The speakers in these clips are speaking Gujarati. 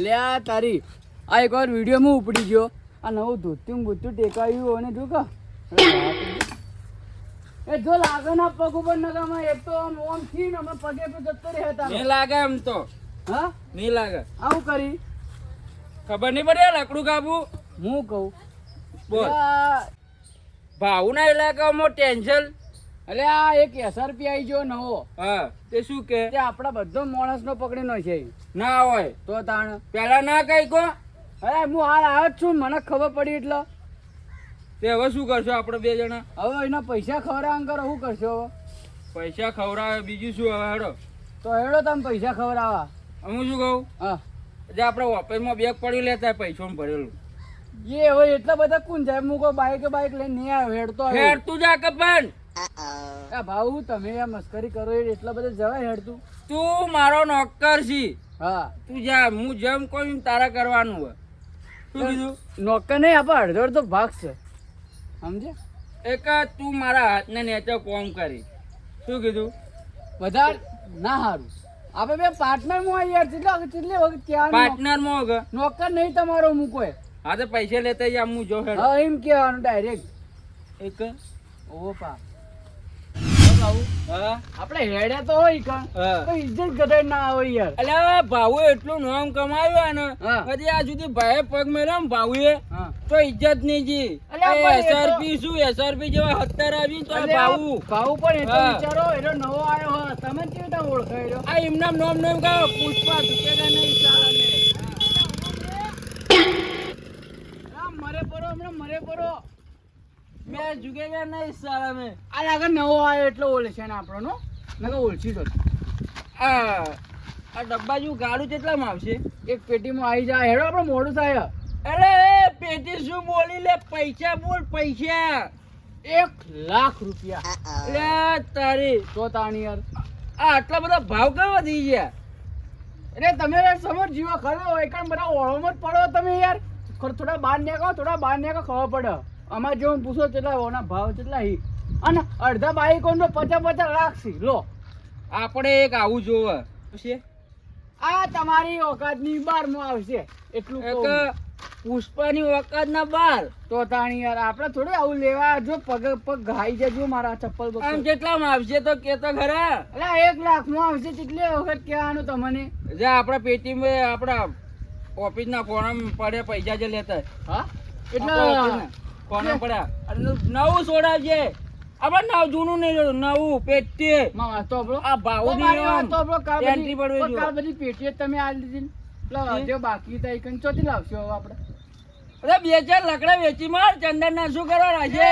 અલ્યા તારી. આ એકવાર વીડિયો માં ઉપડી ગયો. આ નવું ધોત્યું બુત્યું ટેકાયું અને જો કા. એ જો લાગે ના પગ ઉપર નગામાં એક તો આમ ઓમથી ને અમે પગે પર જતો રહે તારો. નહીં લાગે એમ તો. હા? નહીં લાગે. આવું કરી. ખબર નહીં પડે લાકડું લકડું હું કહું. બોલ. ભાવના ઇલાકામાં ટેન્શન? અલે આ એક એસઆરપી આવી ગયો નવો. હા તે શું કે? તે આપણા બધો માણસ નો પકડીનો છે. ના હોય. તો તાણ પેલા ના કઈ કો? અરે હું હાલ આવ્યો જ છું મને ખબર પડી એટલે. તે હવે શું કરશો આપણે બે જણા? હવે એના પૈસા ખવડાવવા કરો શું કરશો હવે? પૈસા ખવડાવે બીજું શું હવે હેડો. તો હેડો તમે પૈસા ખવડાવવા. હું શું કહું? હા. જે આપણે ઓફિસમાં બેગ પડ્યું લેતા પૈસા ભરેલું. એ હવે એટલા બધા કોણ જાય હું કોઈ બાઈક બાઈક લઈને નહીં આવ્યો હેડતો હેડતું હેડ તું જા કપન આ ભાઉ તમે આ મસ્કરી કરો એટલા બધા જવાય હેડતું તું. મારો નોકર છી. હા. તું જા હું જેમ કોઈ તારા કરવાનું હોય. શું કીધું? નોકર નહીં આપણે અડધો અડધો ભાગ છે. સમજે એક તું મારા હાથને નેચે કોમ કરી. શું કીધું? બધા ના સારું આપણે બે પાર્ટનરમાં યાર કેટલા કેટલી વખત ક્યાં પાર્ટનરમાં હોગ નોકર નહીં તમારો મૂકો હા તો પૈસા લેતા જા હું જો હેડ. હા એમ કહેવાનું ડાયરેક્ટ એક ઓ પા ભાઉ હા આપણે હેડ્યા તો હોય કાં? તો ઇજ્જત ગધાઈ ના આવે યાર. અલ્યા ભાવે એટલું નામ કમાયું ને હા. આ સુધી ભાઈ પગ મેળ્યો ભાવુએ તો ઇજ્જત નહીં જી. અલ્યા પણ એ તો- એસઆરપી શું? એસઆરપી જેવા હત્તર આવી તો અલ્યા, ભાવું પણ એટલો વિચારો એનો નવો આવ્યો હા તમે કેવી રીતે ઓળખાય આ એમના નામ નામ કહો પુષ્પા ઝુકેગા નહીં સાલા ને મરે પરો હમણાં મરે પરો મેં ઝુકેગા નહીં સાલા મેં. આ લાગે નવો આવ્યો એટલે છે ને આપણો નો? નકર ઓળખી તો. આ આ ડબ્બા જેવું ગાડું કેટલામાં આવશે? એક પેટીમાં આવી જાય. હેડો આપણે મોડું થાય. અરે પેટી શું બોલી લે? પૈસા બોલ પૈસા. એક લાખ રૂપિયા. અરે તારી. તો તાણી યાર આ આટલા બધા ભાવ કેવા વધી ગયા? અરે તમે યાર સમજ જીવો ખરો. એકણ બધા ઓળોમાં જ પડો તમે યાર. થોડા બહાર નીકળો થોડા બહાર નીકળો ખબર પડે. અમારે જો પૂછો કેટલા ઓના ભાવ કેટલા હી? અને અડધા બાઈકો નો પચાસ પચાસ લાખ છે લો. આપણે એક આવું જોવે. છે આ તમારી ઓકાતની બારમાં આવશે. એટલું. પુષ્પાની વખત ના બાર. તો તાણી યાર આપણે થોડું આવું લેવા જો પગ પગ ઘાઈ જજો મારા ચપ્પલ આમ કેટલામાં આવશે તો કેતો ખરા. એટલે એક લાખમાં આવશે કેટલી વખત કહેવાનું તમને. જે આપણા પેટીમાં આપણા ઓફિસના ફોરમ પડે પૈસા જે લેતા હા? એટલે ફોરમ પડ્યા? નવું સોડાવજે આપણે નવ જૂનું નહીં નવું પેટી આ ભાવ એન્ટ્રી પડવી કાલ. બધી પેટી તમે આ લીધી ને. જે બાકી હતા એ કણ ચોથી લાવશો આપણે. અરે બે ચાર લકડા વેચી માર ચંદન ના શું કરવા રાજે?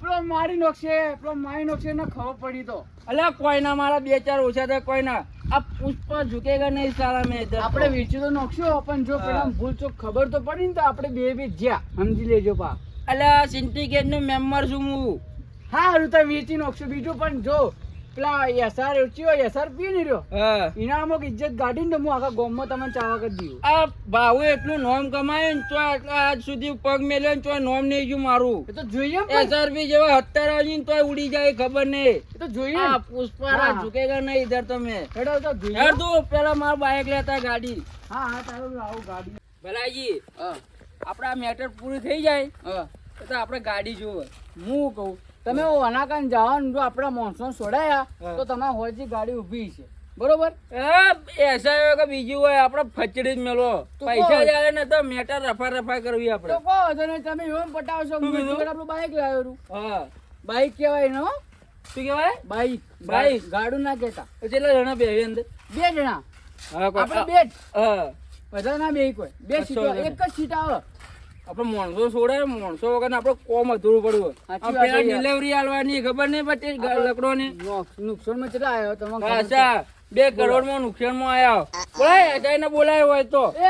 પેલો મારી નોખશે પેલો મારી નોખશે ને ખબર પડી તો. અલ્યા કોઈના મારા બે ચાર ઓછા થાય કોઈ ના આ પુષ્પ ઝુકેગા નહીં સારા મેં. આપણે વેચી તો નોખશો પણ જો પેલા ભૂલ ચોક ખબર તો પડી ને તો આપણે બે બે જ્યાં. સમજી લેજો પા. અલ્યા સિન્ડિકેટનું મેમ્બર છું હું. હા હારું તો વેચી નાખશું. બીજું પણ જો પેલા એસઆર વેચી હોય એસઆર પી નહીં રહ્યો? એના અમુક ઇજ્જત કાઢીને તો હું આખા ગોમમાં તમને ચાવા કરી દીધું આ ભાવે એટલું નોમ કમાય ને તો આજ સુધી પગ મેલ્યો ને તો નોમ નહીં ગયું મારું. એ તો જોઈએ પણ. એસઆરપી જેવા હત્યાર આવી ને તોય ઉડી જાય ખબર નહીં. એ તો જોઈએ આ ને. પુષ્પા ઝુકેગા નહીં ઇધર તમે. હેડો તો જોઈએ. તું પેલા મારા બાઇક લેતા ગાડી. હા હા તારું આવું ગાડી. ભલાજી હા. આપણે આ મેટર પૂરી થઈ જાય હા. તો આપણે ગાડી જોવે. હું કહું તમે અનાકાન જાઓ ને જો આપણા મોનસૂન છોડાયા તો તમારા હોજી ગાડી ઊભી છે. બરોબર? એસા હોય કે બીજું હોય આપણે ફચડી જ મેલો. પૈસા? જાય ને તો મેટર રફા રફા કરવી તો આપણે કહો તો ને તમે એમ પટાવશો આપણું બાઈક લાવ્યું હા. બાઈક કહેવાય ને શું કહેવાય? Bike bike. ગાડું ના કહેતા. તો કેટલા જણા બે અંદર? બે જણા. હા આપણે બે હા. બધા ના બે કોઈ. બે સીટો. એક જ સીટ આવે. આપણે માણસો છોડે માણસો વગર આપણે કોમ અધૂરું પડ્યું પેલા ડિલિવરી આલવાની ખબર નહીં પછી લકડો ની નુકસાનમાં કેટલા આવ્યો તમે પાછા બે કરોડમાં નુકસાનમાં આવ્યા બોલાય અજાય બોલાય હોય તો. એ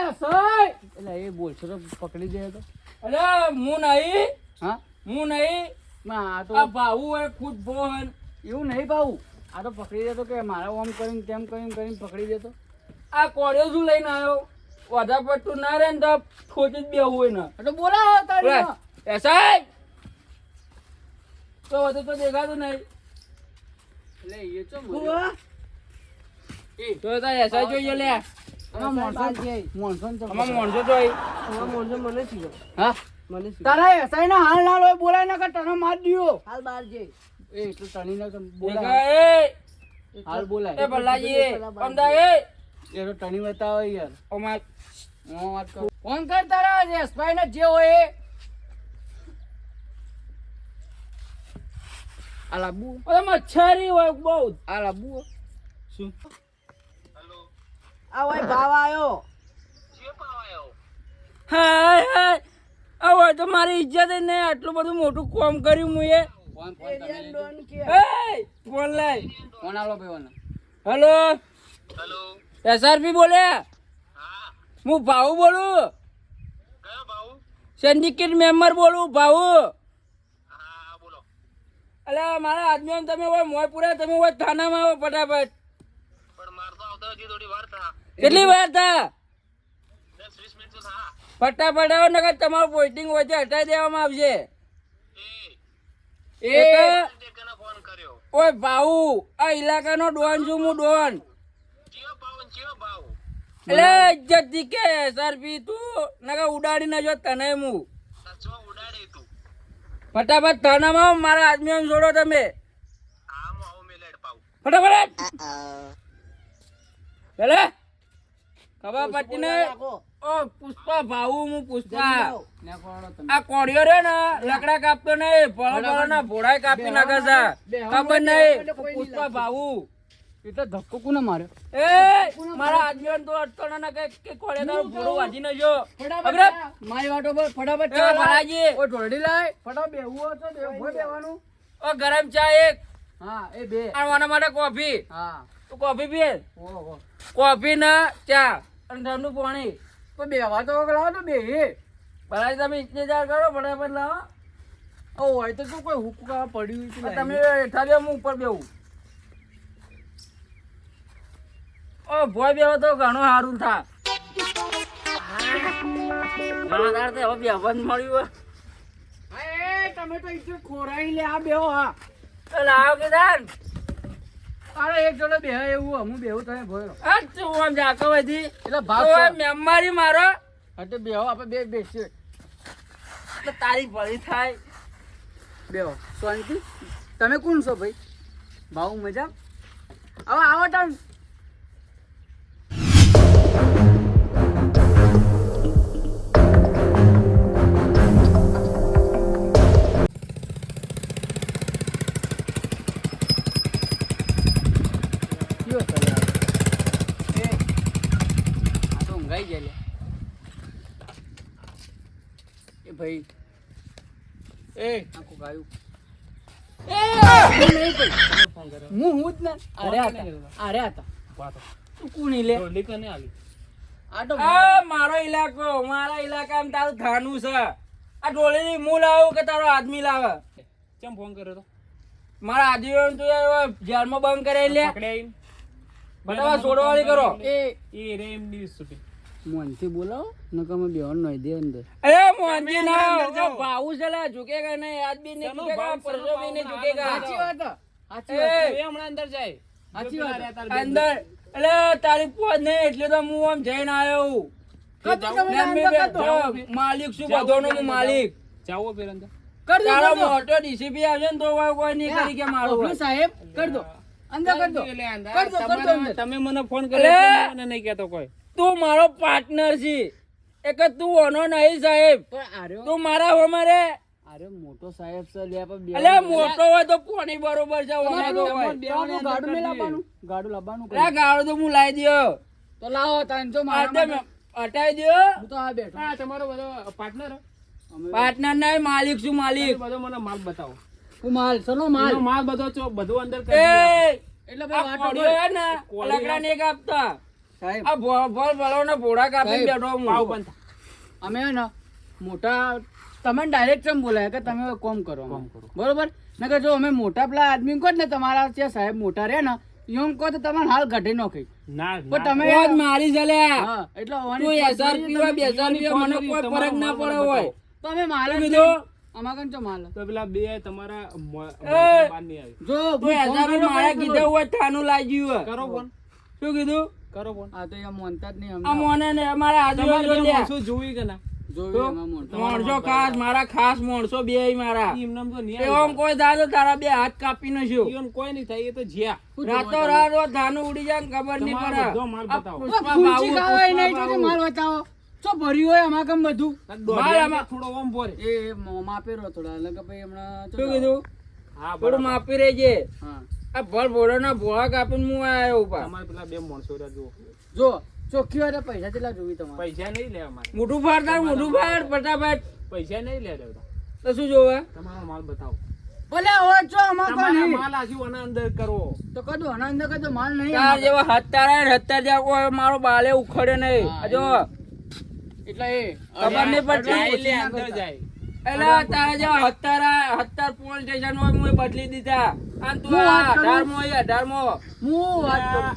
એટલે એ બોલશો તો પકડી જાય તો. અરે હું નહીં. હા? હું નહીં. ના આ તો ભાવું હોય ખુદ ભોહન એવું નહીં ભાવું. આ તો પકડી દેતો કે મારા ઓમ કરીને તેમ કરીને કરીને પકડી દેતો આ કોડિયો શું લઈને આવ્યો? વધારે પડતું ના રહે ને તો ઠોચી જ બે હોય ને. એટલે બોલાવો તારી. એસાઈ તો વધુ તો દેખાતું નહીં. એટલે એ તો તો તાર એસાઈ જોઈએ લે. તારા ના હાલ ના બોલાય ના તને માર દિયો. હાલ બાર છે એ એટલું તણી ના બોલાય. એ હાલ એ ભલાજી અમદા એ તો ટણી બતાવે યાર. અમાર હું વાત કરું. ફોન કર તારા ના જે હોય એ. આ લાબુ ઓય મચ્છરી હોય બહુ આ લાબુ શું? આ ભાઈ ભાવ આવ્યો હાય હાય હવે તો મારી ઇજ્જત જ નહીં આટલું બધું મોટું કોમ કર્યું મું એ. ફોન ફોન તમે એરિયા લેજો. ડોન કે. એ ફોન લાય. ફોન આલો ભાઈ ઓને. હેલો. એસઆરપી બોલે? હું ભાઉ બોલું? સિન્ડિકેટ મેમ્બર બોલું ભાઉ? અલ્યા મારા આદમીઓ તમે હોય મોયપુરા તમે હોય થાનામાં આવો ફટાફટ. કેટલી વાર થા? ફટાફટ આવો નકર તમારું પોસ્ટિંગ છે હટાવી દેવામાં આવશે. એ ઓય ભાઉ આ ઇલાકાનો ડોન છું હું ડોન. એટલે ઇજ્જત સર સરપી તું નકર ઉડાડી ના જો તને હું. ફટાફટ થાનામાં આવો, મારા આદમીઓને જોડો તમે. ફટાફટ. પેલે ખબર પડતી ને ઓ પુષ્પા ભાવુ હું પુષ્પા. આ કોડિયો રે ને લકડા કાપતો નહીં ભળો ભળો ના ભોળાય કાપી નાખે છે. ખબર નહીં. પુષ્પા ભાઉ. એટલે ધક્કો કોને માર્યો? એ મારા આદમીઓ તો અટતો ના કે કે કોળે તારો ભોળો વાજી ન જો ફટાફટ મારી વાટો પર ફટાફટ ચા લાય. ઓ ઢોરડી લાય. ફટા હોય તો બેહવું હોય ઓ ગરમ ચા એક. હા એ બે. અને માટે કોફી. હા. તું કોફી પીએ? ઓ હો. કોફી ને ચા. અને ઠંડુ પાણી. તો બેહવા તો લાવો તો બે ભલાજી તમે ઇંતજાર કરો ફટાફટ લાવો. ઓ હોય તો તું કોઈ હુકવા પડ્યું છે તમે હેઠા બેહો, હું ઉપર બેહું. ઓ ભોય બેહો તો ઘણું સારું થા. ઘણા દાડ તો હવે બેહવાનું મળ્યું. એ તમે તો ઇજ્જત ખોરાઈ લે આ બેહો હા. તો આવો કેદાન અરે એક જોડે બેહ એવું હું બેહું તમે ભોય. આ તું આમ જાતો હતી એટલે ભાગ આ મારો. એટલે બેહો આપણે બે બેસીએ. તો તારી ભળી થાય. બેહો. શાંતિ તમે કોણ છો ભાઈ? ભાવ મજા હવે આવો તમે ભાઈ. એ. આખું ગાયું. હું હું હું જ ને? અરે હતા અરે હતા તું. કોણ લે? આ તો આ મારો ઇલાકો મારા ઇલાકામાં તારું થાનું છે. આ ડોલીની હું લાવું કે તારો આદમી લાવે? કેમ ફોન કર્યો તો? મારા આદમીઓ તું જેલમાં બંધ કરે લે. પકડ્યા બતાવા છોડવાળી કરો. એ. એ રે એમની છૂટી. મોનથી બોલાવો નકર અમે બેહવાનું નહીં દે અંદર. અરે મોનજી ના જો ભાઉ છે લે ઝુકેગા નહીં? આદમી નહીં ચલો, ઝુકેગા પરસો ભાવ, નહીં ના, ઝુકેગા સાચી વાત સાચી વાત એ. હમણાં અંદર જાય. સાચી વાત. અંદર એટલે તારી પોત નહીં એટલે તો હું આમ જઈને આવ્યો. મેં. બે- માલિક શું બધોનો હું માલિક? જાવો ફેર અંદર. કર દો, તારો મોટો ડીસીપી આવશે ને તો કોઈ નહીં કરી કે મારું સાહેબ કર દો. અંદર કર દો. કર દો, કર દો તમે મને ફોન! કર્યો મને નહીં કહેતો કોઈ. તું મારો પાર્ટનર છે. એક તું ઓનો નહીં સાહેબ. તું મારા અમારે અરે મોટો સાહેબ સર લે પણ બે અલે મોટો હોય તો કોની બરોબર છે ઓનો તો હોય. ગાડું મે લાવવાનું. ગાડું લાવવાનું અરે ગાડું તો હું લાવી દ્યો. તો લાવો તાન જો મારા હટાવી દ્યો. હું તો આ બેઠો. હા તમારો બધો પાર્ટનર પાર્ટનર નહીં માલિક છું માલિક. બધો મને માલ બતાવો. હું માલ ચલો માલ. માલ બધો બધું અંદર કરી એટલે ભાઈ વાટો. ને લકડા નહીં કાપતા. સાહેબ. આ ને બેઠો હું. અમે ને મોટા તમે ડાયરેક્ટ કેમ બોલાય કે તમે કોમ કરો. બરોબર? નકર જો અમે મોટા પેલા આદમી કહો ને તમારા ત્યાં સાહેબ મોટા રહ્યા ને એમ કહો તો તમારે હાલ કાઢી નાખી ના પણ ના. તમે યાદ મારી જલે. હા એટલે તું હજાર પીવા બે હોય, પીવા મને કોઈ ફરક ના પડે હોય. તો અમે માલ જ શું અમાર કન માલ? તો પેલા બે તમારા જો તું હજાર મારા કીધા હોય થાનું લાગ્યું હોય. કરો ફોન. શું કીધું? કરો ફોન આ તો અહીંયા મોનતા જ નહીં આ મોને ને અમારે તમારે આજુબાજુ બે લ્યા. જોવી કે ના? જોયું એમાં મોનતા. માણસો ખાસ મારા ખાસ માણસો બે મારા. ઈ એમનેમ તો નહીં એમ કોઈ દાદો તારા બે હાથ કાપી નાખ્યો કોઈ નહીં થાય એ તો જ્યાં. રાતો રાત ધાનું ઉડી જાય ખબર નહીં પડે. માલ બતાવો. શું ભર્યું હોય આમાં કેમ બધું? આમાં- થોડો ઓમ ભરે. એ મોં થોડા એટલે કે ભાઈ હમણાં શું કીધું? હા થોડું માપી રહેજે. હા. આ ભર ભોળાના ભોળા કાપીને હું આયો ઉપર તમારે પેલા બે માણસો જુઓ. જો ચોખ્ખી વાત પૈસા કેટલા જોવી તમારે? પૈસા નહીં લે અમારે. મોઢું ફાડતા મોટું ફાડ ફટાફટ. પૈસા નહીં લે તો શું જોવે? તમારો માલ બતાવો. ભલે આમાં તો નહીં. માલ આજુ આના અંદર કરો. તો કદો આના અંદર કદો માલ નહીં તાર. જેવો હત્તારા ને હત્તા જેવો મારો બાલે ઉખડે નહીં. આ જો. એટલે એ. ખબર નહીં પડતી. અંદર જાય. એલા તારા જેવા હત્તારા હત્તાર પોલ સ્ટેશન હોય મુએ બદલી દીધા. અને તું આ કરું? એ અઢારમો. હું વાત કરું?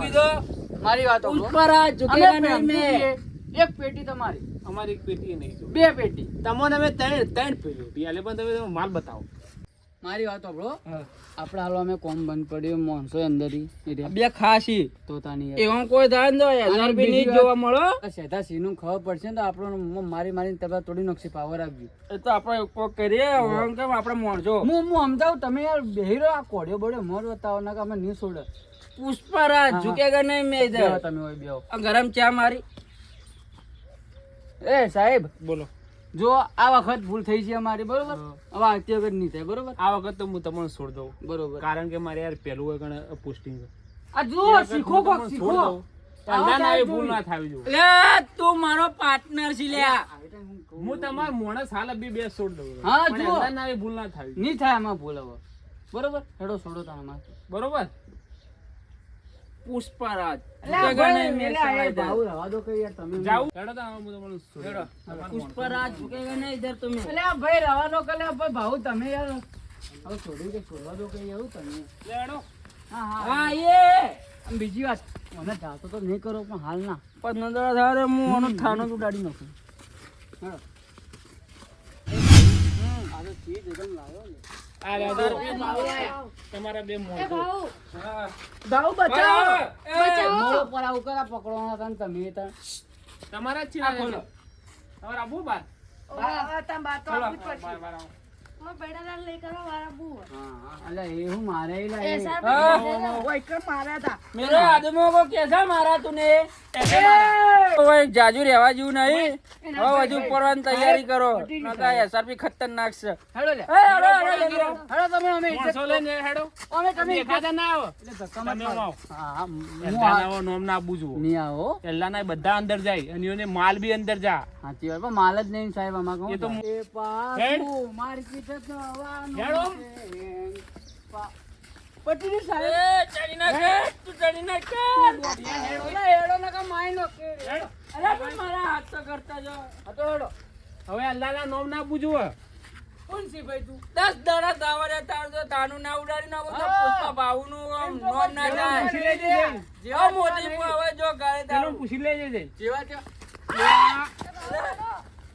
કીધું? મારી વાત. પુષ્પરાજ ઝુકેગા નહીં મેં. એક પેટી તમારી. અમારી એક પેટી નહીં બે પેટી તમને અમે ત્રણ ત્રણ પેટી આલે પણ તમે માલ બતાવો. મારી વાત સાંભળો આપણે હાલો અમે કોમ બંધ પડ્યું મોનસો અંદર બે ખાસી. તો તાની એવા કોઈ થાય ને હજાર રૂપિયા નહીં જોવા મળો. સેધા સિંહનું ખબર પડશે ને તો આપણને મારી મારી તબા તોડી નાખશે પાવર આપજો. એ તો આપણે કોક કરીએ કેમ આપણે મોણજો? હું હું સમજાવું તમે યાર બેહીરો આ કોડ્યો બોડ્યો મોર બતાવો ના કે અમે નહીં છોડે. પુષ્પરાજ ઝુકેગા નહીં મેં બેહો તમે હોય બેહો. ગરમ ચા મારી. એ સાહેબ બોલો. જો આ વખત ભૂલ થઈ છે અમારી બરોબર? હવે આવતી વખત નહીં થાય બરોબર? આ વખત તો હું તમને છોડ દઉં. બરોબર. કારણ કે મારે યાર પહેલું હોય કણે પોસ્ટિંગ આ જો શીખો કોક શીખો. ના ના એ ભૂલ ના થાવી જોઈએ લે તું મારો પાર્ટનર છે લ્યા હું તમાર મોણસ હાલ બી બે છોડ દઉં. હા, પણ જુઓ. ના એ ભૂલ ના થાવી નહીં થાય આમાં ભૂલ હવે. બરોબર? હેડો છોડો તમે. બરોબર? પુષ્પરાજ. અલ્યા ઝુકેગા ભાઈ, નહીં મેં પેલા એ સમજદાર. ભાવ રહેવા દો કે યાર તમે જાવું હેડો તો હું તમને છોડી હેડો. દઉં. પુષ્પરાજ નહીં ઇધર તમે. અલ્યા ભાઈ રહેવા દો કે અલ્યા ભાઈ ભાવ તમે યાર. હવે છોડ્યું કે છોડવા દો કે એવું તમે હા હા. હા એ. બીજી વાત મને જાતો તો નહીં કરો પણ હાલ ના. પંદર હજાર હું આનો થાનો જ ઉડાડી નાખું. આ તો ચીજ એકદમ લાવ્યો ને. આ તમારા બે બચાવો. પર આવું કરા પકડવાના હતા તમે. તમારા જ છે તમારા આબુ બાર હા. અલ્યા એ હું મારે ય લાવી. હા. મેરે આદમો કો કેસા મારા તુને? ઓય જાજુ રહેવા જેવું નહીં. હવે હજુ ઉપરવાની તૈયારી કરો. એસઆરપી ખતરનાક છે. બધા અંદર જાય અને માલ બી અંદર જા. સાચી વાત માલ જ નહીં સાહેબ. માર્કેટ જવાનું હેડો. છે. પા- પટીની એ, સાહેબ ચડી નાખે, તું ચડી નાખે. હેડો ના કા માઈ નો કે અરે પણ મારા હાથ તો કરતા જો હા હેડો. હવે અલ્લાહના નોમ ના આપવું કોણ છે ભાઈ તું? દસ દાડા દાવરે તાર જો તાનું ના ઉડાડી નાખો તો પુષ્પા નોમ ના જાય. જેવા મોટી હવે જો તારું. પૂછી લેજે. જેવા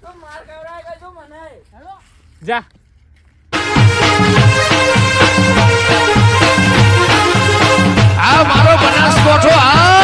તો માર મને. હેડો જા. આ મારો બનાસકોઠો આ